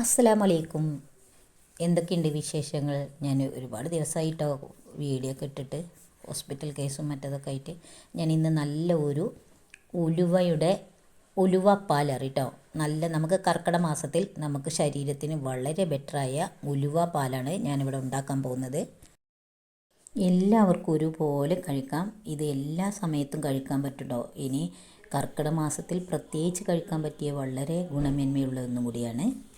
അസ്സലാമു അലൈക്കും എന്തൊക്കെയുണ്ട് വിശേഷങ്ങൾ? ഞാൻ ഒരുപാട് ദിവസമായിട്ടോ വീഡിയോ ഒക്കെ ഇട്ടിട്ട് ഹോസ്പിറ്റൽ കേസും മറ്റതൊക്കെ ആയിട്ട് ഞാൻ ഇന്ന് നല്ല ഒരു ഉലുവയുടെ ഉലുവ പാലറി നല്ല നമുക്ക് കർക്കിട മാസത്തിൽ നമുക്ക് ശരീരത്തിന് വളരെ ബെറ്ററായ ഉലുവ പാലാണ് ഞാനിവിടെ ഉണ്ടാക്കാൻ പോകുന്നത്. എല്ലാവർക്കും ഒരുപോലെ കഴിക്കാം. ഇത് എല്ലാ സമയത്തും കഴിക്കാൻ പറ്റുട്ടോ. ഇനി കർക്കിട മാസത്തിൽ പ്രത്യേകിച്ച് കഴിക്കാൻ പറ്റിയ വളരെ ഗുണമേന്മയുള്ള ഒന്നും കൂടിയാണ്.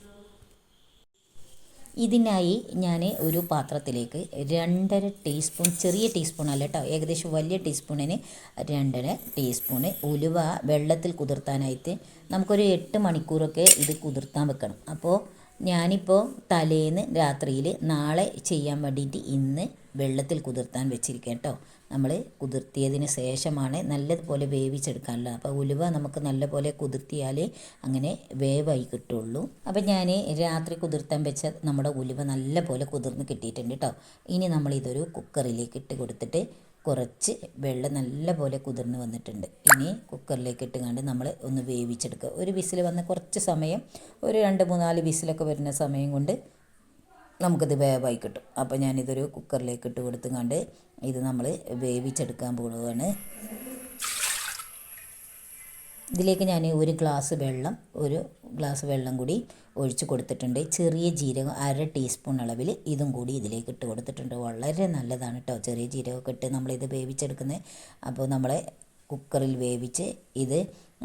ഇതിനായി ഞാൻ ഒരു പാത്രത്തിലേക്ക് രണ്ടര ടീസ്പൂൺ ചെറിയ ടീസ്പൂൺ അല്ല കേട്ടോ ഏകദേശം വലിയ ടീസ്പൂണിന് രണ്ടര ടീസ്പൂണ് ഉലുവ വെള്ളത്തിൽ കുതിർത്താനായിട്ട് നമുക്കൊരു എട്ട് മണിക്കൂറൊക്കെ ഇത് കുതിർത്താൻ വെക്കണം. അപ്പോൾ ഞാനിപ്പോൾ തലേന്ന് രാത്രിയിൽ നാളെ ചെയ്യാൻ വേണ്ടിയിട്ട് ഇന്ന് വെള്ളത്തിൽ കുതിർത്താൻ വെച്ചിരിക്കുക കേട്ടോ. നമ്മൾ കുതിർത്തിയതിന് ശേഷമാണ് നല്ലതുപോലെ വേവിച്ചെടുക്കാനുള്ളത് അപ്പോൾ ഉലുവ നമുക്ക് നല്ലപോലെ കുതിർത്തിയാലേ അങ്ങനെ വേവായി കിട്ടുള്ളൂ. അപ്പോൾ ഞാൻ രാത്രി കുതിർത്താൻ വെച്ച നമ്മുടെ ഉലുവ നല്ലപോലെ കുതിർന്ന് കിട്ടിയിട്ടുണ്ട് കേട്ടോ. ഇനി നമ്മൾ ഇതൊരു കുക്കറിലേക്ക് ഇട്ട് കൊടുത്തിട്ട് കുറച്ച് വെള്ളം നല്ലപോലെ കുതിർന്ന് വന്നിട്ടുണ്ട്. ഇനി കുക്കറിലേക്ക് ഇട്ടുകൊണ്ട് നമ്മൾ ഒന്ന് വേവിച്ചെടുക്കുക. ഒരു വിസിൽ വന്ന് കുറച്ച് സമയം ഒരു രണ്ട് മൂന്നാൽ വിസിലൊക്കെ വരുന്ന സമയം കൊണ്ട് നമുക്കിത് വേവായി കിട്ടും. അപ്പോൾ ഞാനിതൊരു കുക്കറിലേക്ക് ഇട്ട് കൊടുത്തുകൊണ്ട് ഇത് നമ്മൾ വേവിച്ചെടുക്കാൻ പോവുകയാണ്. ഇതിലേക്ക് ഞാൻ ഒരു ഗ്ലാസ് വെള്ളം ഒരു ഗ്ലാസ് വെള്ളം കൂടി ഒഴിച്ച് കൊടുത്തിട്ടുണ്ട്. ചെറിയ ജീരകം അര ടീസ്പൂൺ അളവിൽ ഇതും കൂടി ഇതിലേക്ക് ഇട്ട് കൊടുത്തിട്ടുണ്ട്. വളരെ നല്ലതാണ് കേട്ടോ ചെറിയ ജീരകമൊക്കെ ഇട്ട് നമ്മളിത് വേവിച്ചെടുക്കുന്നത് അപ്പോൾ നമ്മളെ കുക്കറിൽ വേവിച്ച് ഇത്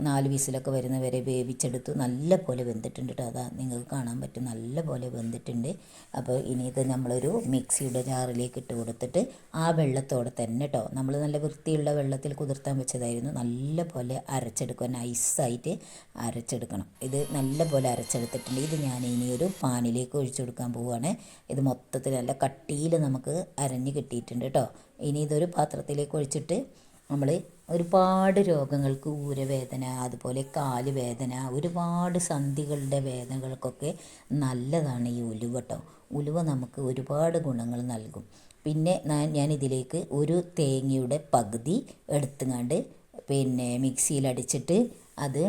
നാല് വിസിലൊക്കെ വരുന്ന വരെ വേവിച്ചെടുത്തു. നല്ല പോലെ വെന്തിട്ടുണ്ട് കേട്ടോ അതാ നിങ്ങൾക്ക് കാണാൻ പറ്റും. നല്ല പോലെ വെന്തിട്ടുണ്ട്. അപ്പോൾ ഇനി ഇത് നമ്മളൊരു മിക്സിയുടെ ജാറിലേക്ക് ഇട്ട് കൊടുത്തിട്ട് ആ വെള്ളത്തോടെ തന്നെ കേട്ടോ നമ്മൾ നല്ല വൃത്തിയുള്ള വെള്ളത്തിൽ കുതിർത്താൻ വെച്ചതായിരുന്നു. നല്ല പോലെ അരച്ചെടുക്കുക നൈസായിട്ട് അരച്ചെടുക്കണം. ഇത് നല്ല പോലെ അരച്ചെടുത്തിട്ടുണ്ട്. ഇത് ഞാൻ ഇനി ഒരു പാനിലേക്ക് ഒഴിച്ചു കൊടുക്കാൻ പോവുകയാണ്. ഇത് മൊത്തത്തിൽ നല്ല കട്ടിയിൽ നമുക്ക് അരഞ്ഞ് കിട്ടിയിട്ടുണ്ട് കേട്ടോ ഇനി ഇതൊരു പാത്രത്തിലേക്ക് ഒഴിച്ചിട്ട് നമ്മൾ ഒരുപാട് രോഗങ്ങൾക്ക് ഊരവേദന അതുപോലെ കാൽ വേദന ഒരുപാട് സന്ധികളുടെ വേദനകൾക്കൊക്കെ നല്ലതാണ് ഈ ഉലുവ കേട്ടോ ഉലുവ നമുക്ക് ഒരുപാട് ഗുണങ്ങൾ നൽകും. പിന്നെ ഞാൻ ഇതിലേക്ക് ഒരു തേങ്ങയുടെ പകുതി എടുത്തുകൊണ്ട് പിന്നെ മിക്സിയിൽ അടിച്ചിട്ട് അത്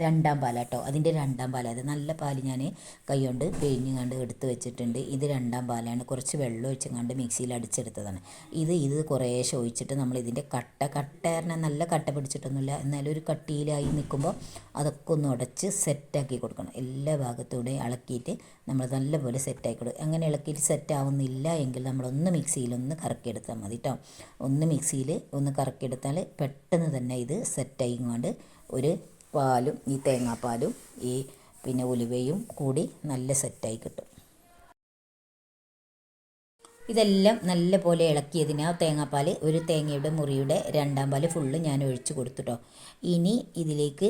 രണ്ടാം പാല കേട്ടോ അതിന്റെ രണ്ടാം പാല. അത് നല്ല പാൽ ഞാൻ കൈകൊണ്ട് പിഴിഞ്ഞുകൊണ്ട് എടുത്ത് വെച്ചിട്ടുണ്ട്. ഇത് രണ്ടാം പാലാണ്. കുറച്ച് വെള്ളം ഒഴിച്ചങ്ങാണ്ട് മിക്സിയിൽ അടിച്ചെടുത്തതാണ്. ഇത് ഇത് കുറേശ്ശെ ഒഴിച്ചിട്ട് നമ്മൾ ഇതിന്റെ കട്ട കട്ട പറഞ്ഞാൽ നല്ല കട്ട പിടിച്ചിട്ടൊന്നുമില്ല. എന്നാലും ഒരു കട്ടിയിലായി നിൽക്കുമ്പോൾ അതൊക്കെ ഒന്ന് ഉടച്ച് സെറ്റാക്കി കൊടുക്കണം. എല്ലാ ഭാഗത്തൂടെ ഇളക്കിയിട്ട് നമ്മൾ നല്ലപോലെ സെറ്റാക്കി കൊടുക്കും അങ്ങനെ ഇളക്കിയിട്ട് സെറ്റ് ആവുന്നില്ല എങ്കിൽ നമ്മളൊന്ന് മിക്സിയിലൊന്ന് കറക്കിയെടുത്താൽ മതി കേട്ടോ ഒന്ന് മിക്സിയിൽ ഒന്ന് കറക്കിയെടുത്താൽ പെട്ടെന്ന് തന്നെ ഇത് സെറ്റായി കൊണ്ട് ഒരു പാലും ഈ തേങ്ങാപ്പാലും ഈ പിന്നെ ഉലുവയും കൂടി നല്ല സെറ്റായി കിട്ടും. ഇതെല്ലാം നല്ല പോലെ ഇളക്കിയതിന് ആ തേങ്ങാപ്പാൽ ഒരു തേങ്ങയുടെ മുറിയുടെ രണ്ടാം പാൽ ഫുള്ള് ഞാൻ ഒഴിച്ച് കൊടുത്തുട്ടോ. ഇനി ഇതിലേക്ക്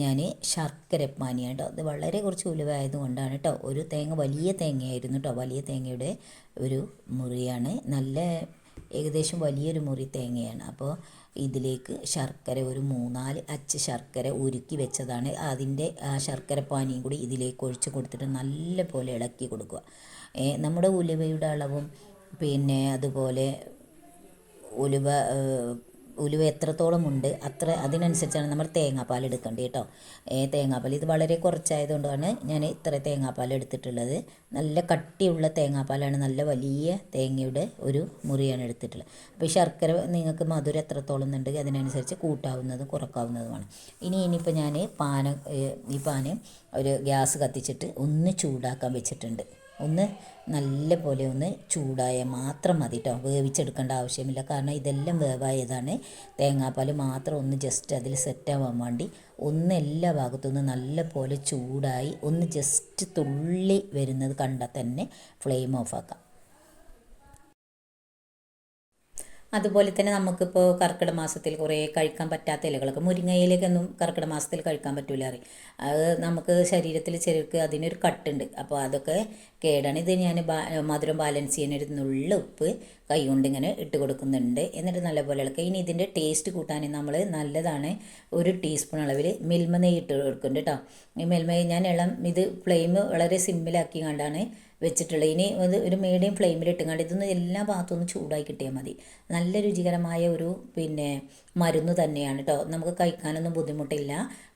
ഞാൻ ശർക്കര പാനിയാണ് കേട്ടോ അത് വളരെ കുറച്ച് ഉലുവായതുകൊണ്ടാണ് കേട്ടോ ഒരു തേങ്ങ വലിയ തേങ്ങയായിരുന്നു കേട്ടോ വലിയ തേങ്ങയുടെ ഒരു മുറിയാണ്. നല്ല ഏകദേശം വലിയൊരു മുറി തേങ്ങയാണ്. അപ്പോൾ ഇതിലേക്ക് ശർക്കര ഒരു മൂന്നാൽ അച്ച് ശർക്കര ഉരുക്കി വെച്ചതാണ്. അതിന്റെ ആ ശർക്കര പാനിയും കൂടി ഇതിലേക്ക് ഒഴിച്ച് കൊടുത്തിട്ട് നല്ല പോലെ ഇളക്കി കൊടുക്കുക. നമ്മുടെ ഉലുവയുടെ അളവും പിന്നെ അതുപോലെ ഉലുവ ഉലുവ എത്രത്തോളം ഉണ്ട് അത്ര അതിനനുസരിച്ചാണ് നമ്മൾ തേങ്ങാപ്പാൽ എടുക്കേണ്ടത് കേട്ടോ. തേങ്ങാപ്പാൽ ഇത് വളരെ കുറച്ചായതുകൊണ്ടാണ് ഞാൻ ഇത്ര തേങ്ങാപ്പാൽ എടുത്തിട്ടുള്ളത്. നല്ല കട്ടിയുള്ള തേങ്ങാപ്പാലാണ് നല്ല വലിയ തേങ്ങയുടെ ഒരു മുറിയാണ് എടുത്തിട്ടുള്ളത്. അപ്പോൾ ശർക്കര നിങ്ങൾക്ക് മധുരം എത്രത്തോളം ഉണ്ട് അതിനനുസരിച്ച് കൂട്ടാവുന്നതും കുറക്കാവുന്നതുമാണ്. ഇനി ഇനിയിപ്പോൾ ഞാൻ പാന ഈ പാന് ഒരു ഗ്യാസ് കത്തിച്ചിട്ട് ഒന്ന് ചൂടാക്കാൻ വെച്ചിട്ടുണ്ട്. ഒന്ന് നല്ല പോലെ ഒന്ന് ചൂടായ മാത്രം മതി കേട്ടോ വേവിച്ചെടുക്കേണ്ട ആവശ്യമില്ല. കാരണം ഇതെല്ലാം വേവായതാണ്. തേങ്ങാപ്പാൽ മാത്രം ഒന്ന് ജസ്റ്റ് അതിൽ സെറ്റാവാൻ വേണ്ടി ഒന്ന് എല്ലാ ഭാഗത്തുനിന്ന് നല്ല പോലെ ചൂടായി ഒന്ന് ജസ്റ്റ് തുള്ളി വരുന്നത് കണ്ടാൽ തന്നെ ഫ്ലെയിം ഓഫ് ആക്കാം. അതുപോലെ തന്നെ നമുക്കിപ്പോൾ കർക്കിടക മാസത്തിൽ കുറേ കഴിക്കാൻ പറ്റാത്ത ഇലകളൊക്കെ മുരിങ്ങയിലേക്കൊന്നും കർക്കിടക മാസത്തിൽ കഴിക്കാൻ പറ്റില്ല അറിയും അത് നമുക്ക് ശരീരത്തിൽ ചെറുക്ക് അതിനൊരു കട്ടുണ്ട്. അപ്പോൾ അതൊക്കെ കേടാണ്. ഇത് ഞാൻ മധുരം ബാലൻസ് ചെയ്യാൻ ഒരു നുള്ള ഉപ്പ് കൈ കൊണ്ട് ഇങ്ങനെ ഇട്ട് കൊടുക്കുന്നുണ്ട്. എന്നിട്ട് നല്ലപോലെ ഇളക്കുക ഇനി ഇതിന്റെ ടേസ്റ്റ് കൂട്ടാൻ നമ്മൾ നല്ലതാണ് ഒരു ടീസ്പൂൺ അളവിൽ മിൽമ നെയ്യ് ഇട്ട് കൊടുക്കുന്നുണ്ട് കേട്ടോ ഈ മിൽമ ഞാൻ ഇളം ഇത് ഫ്ലെയിം വളരെ സിമ്മിലാക്കി കണ്ടാണ് വെച്ചിട്ടുള്ളത്. ഇനി അത് ഒരു മീഡിയം ഫ്ലെയിമിൽ ഇട്ടുകൊണ്ട് ഇതൊന്ന് എല്ലാ ഭാഗത്തും ഒന്ന് ചൂടായി കിട്ടിയാൽ മതി. നല്ല രുചികരമായ ഒരു പിന്നെ മരുന്ന് തന്നെയാണ് കേട്ടോ നമുക്ക് കഴിക്കാനൊന്നും ബുദ്ധിമുട്ടില്ല.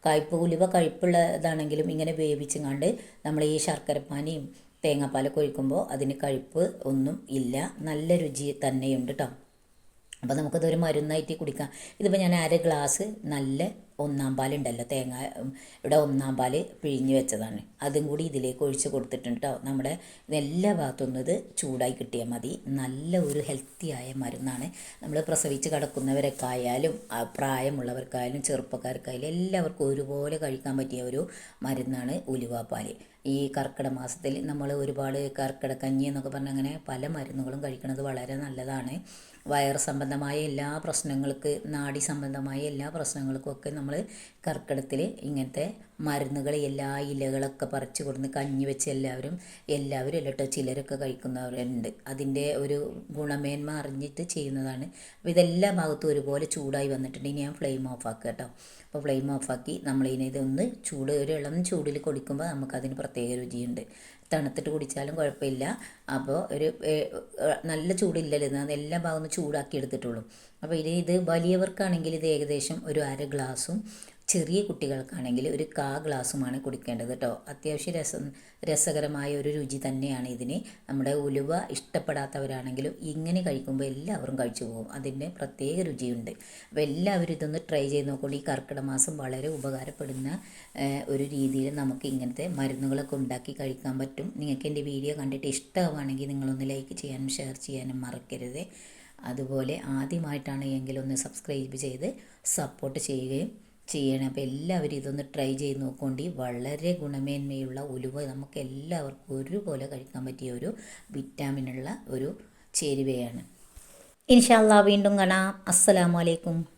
കയ്പ്പ് ഉലുവ കഴിപ്പുള്ളതാണെങ്കിലും ഇങ്ങനെ വേവിച്ചുകൊണ്ട് നമ്മൾ ഈ ശർക്കരപ്പാനിയും തേങ്ങാപ്പാലൊക്കെ ഒഴിക്കുമ്പോൾ അതിന് കഴിപ്പ് ഒന്നും ഇല്ല. നല്ല രുചി തന്നെയുണ്ട് കേട്ടോ അപ്പോൾ നമുക്കതൊരു മരുന്നായിട്ട് കുടിക്കാം. ഇതിപ്പോൾ ഞാൻ അര ഗ്ലാസ് നല്ല ഒന്നാം പാലുണ്ടല്ലോ തേങ്ങ ഇവിടെ ഒന്നാം പാൽ പിഴിഞ്ഞ് വെച്ചതാണ്. അതും കൂടി ഇതിലേക്ക് ഒഴിച്ച് കൊടുത്തിട്ടുണ്ട് കേട്ടോ നമ്മുടെ എല്ലാ ഭാഗത്തും ഇത് ചൂടായി കിട്ടിയാൽ മതി. നല്ല ഒരു ഹെൽത്തിയായ മരുന്നാണ്. നമ്മൾ പ്രസവിച്ച് കിടക്കുന്നവരൊക്കെ ആയാലും പ്രായമുള്ളവർക്കായാലും ചെറുപ്പക്കാർക്കായാലും എല്ലാവർക്കും ഒരുപോലെ കഴിക്കാൻ പറ്റിയ ഒരു മരുന്നാണ് ഉലുവാപ്പാൽ ഈ കർക്കിട മാസത്തിൽ നമ്മൾ ഒരുപാട് കർക്കിടക്കഞ്ഞി എന്നൊക്കെ പറഞ്ഞ അങ്ങനെ പല മരുന്നുകളും കഴിക്കുന്നത് വളരെ നല്ലതാണ്. വയർ സംബന്ധമായ എല്ലാ പ്രശ്നങ്ങൾക്ക് നാഡി സംബന്ധമായ എല്ലാ പ്രശ്നങ്ങൾക്കും ഒക്കെ നമ്മൾ കർക്കിടത്തിൽ ഇങ്ങനത്തെ മരുന്നുകൾ എല്ലാ ഇലകളൊക്കെ പറിച്ചു കൊടുന്ന് കഞ്ഞി വെച്ച് എല്ലാവരും എല്ലാവരും അല്ല കേട്ടോ ചിലരൊക്കെ കഴിക്കുന്നവരുണ്ട്. അതിന്റെ ഒരു ഗുണമേന്മ അറിഞ്ഞിട്ട് ചെയ്യുന്നതാണ്. അപ്പോൾ ഇതെല്ലാ ഭാഗത്തും ഒരുപോലെ ചൂടായി വന്നിട്ടുണ്ട്. ഇനി ഞാൻ ഫ്ലെയിം ഓഫ് ആക്കുക കേട്ടോ. അപ്പോൾ ഫ്ലെയിം ഓഫാക്കി നമ്മളിതിനെ ഇതൊന്ന് ചൂട് ഒരു ഇളം ചൂടിൽ കൊടുക്കുമ്പോൾ നമുക്കതിന് പ്രത്യേക രുചിയുണ്ട്. തണുത്തിട്ട് കുടിച്ചാലും കുഴപ്പമില്ല. അപ്പോൾ ഒരു നല്ല ചൂടില്ലല്ലോ ഇത് ഭാഗവും ഒന്ന് ചൂടാക്കി എടുത്തിട്ടുള്ളൂ. അപ്പോൾ ഇനി ഇത് വലിയവർക്കാണെങ്കിൽ ഇത് ഏകദേശം ഒരു അര ഗ്ലാസും ചെറിയ കുട്ടികൾക്കാണെങ്കിൽ ഒരു കാ ഗ്ലാസ്സുമാണ് കുടിക്കേണ്ടത് കേട്ടോ. അത്യാവശ്യം രസം രസകരമായ ഒരു രുചി തന്നെയാണ് ഇതിന്. നമ്മുടെ ഉലുവ ഇഷ്ടപ്പെടാത്തവരാണെങ്കിലും ഇങ്ങനെ കഴിക്കുമ്പോൾ എല്ലാവരും കഴിച്ചു പോകും. അതിന്റെ പ്രത്യേക രുചിയുണ്ട്. അപ്പോൾ എല്ലാവരും ഇതൊന്ന് ട്രൈ ചെയ്ത് നോക്കുകൊണ്ട് ഈ കർക്കിടക മാസം വളരെ ഉപകാരപ്പെടുന്ന ഒരു രീതിയിൽ നമുക്ക് ഇങ്ങനത്തെ മരുന്നുകളൊക്കെ ഉണ്ടാക്കി കഴിക്കാൻ പറ്റും. നിങ്ങൾക്ക് എന്റെ വീഡിയോ കണ്ടിട്ട് ഇഷ്ടമാണെങ്കിൽ നിങ്ങളൊന്ന് ലൈക്ക് ചെയ്യാനും ഷെയർ ചെയ്യാനും മറക്കരുത്. അതുപോലെ ആദ്യമായിട്ടാണ് എങ്കിലൊന്ന് സബ്സ്ക്രൈബ് ചെയ്ത് സപ്പോർട്ട് ചെയ്യുകയും ചെയ്യണം. അപ്പോൾ എല്ലാവരും ഇതൊന്ന് ട്രൈ ചെയ്ത് നോക്കൊണ്ട്. വളരെ ഗുണമേന്മയുള്ള ഉലുവ നമുക്ക് എല്ലാവർക്കും ഒരുപോലെ കഴിക്കാൻ പറ്റിയ ഒരു വിറ്റാമിനുള്ള ഒരു ചേരുവയാണ്. ഇൻഷാല്ലാ വീണ്ടും കാണാം. അസ്സലാമു അലൈക്കും.